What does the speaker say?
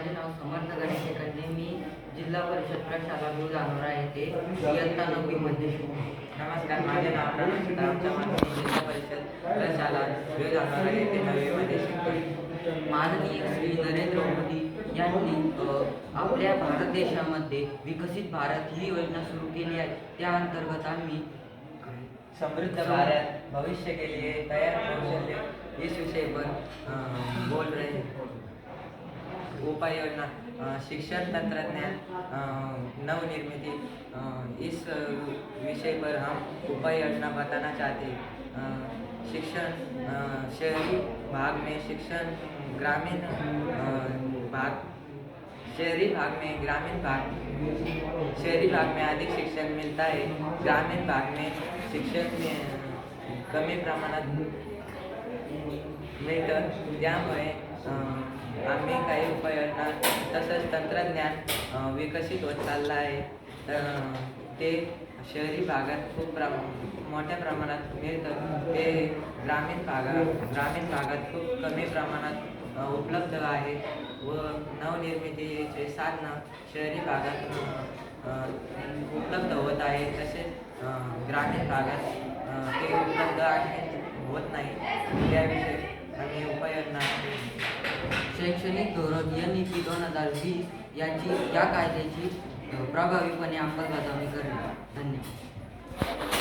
माझे नाव समर्थ गणेश एकंदे मी जिल्हा परिषद प्रशाला दूर जाणोरा येथे इयत्ता नववीमध्ये शिकतो नमस्कार माझे नाव प्रणव सीताराम चव्हाण मी जिल्हा परिषद प्रशाला वेळ जाणार येथे नववीमध्ये शिकतो माननीय श्री नरेंद्र मोदी यांनी आपल्या भारत देशामध्ये विकसित भारत ही योजना सुरू केली आहे. त्या अंतर्गत आम्ही समृद्ध भारत भविष्य के लिए तैयार कौशल्य इस विषय पर बोल रहे हैं. उपाय योजना शिक्षण तंत्रज्ञान नवनिर्मिति इस विषय पर हम उपाय योजना बताना चाहते हैं। शिक्षण शहरी भाग में शिक्षण, ग्रामीण भाग, शहरी भाग में ग्रामीण भाग, शहरी भाग में अधिक शिक्षण मिलता है। ग्रामीण भाग में शिक्षण में कमी प्रमाणात मिळतं त्यामुळे आम्ही काही उपाययोजना तसंच तंत्रज्ञान विकसित होत चाललं आहे. तर ते शहरी भागात खूप प्रा मोठ्या प्रमाणात मिळतं. ते ग्रामीण भागात ग्रामीण भागात खूप कमी प्रमाणात उपलब्ध आहे व नवनिर्मितीचे साधनं शहरी भागात उपलब्ध होत आहे. तसेच ग्रामीण भागात ते उपलब्ध आहे होत नाही. त्याविषयी आम्ही उपाययोजना शैक्षणिक धोरण एन ई पी दोन हजार वीस याची या कायद्याची प्रभावीपणे अंमलबजावणी करणे. धन्यवाद.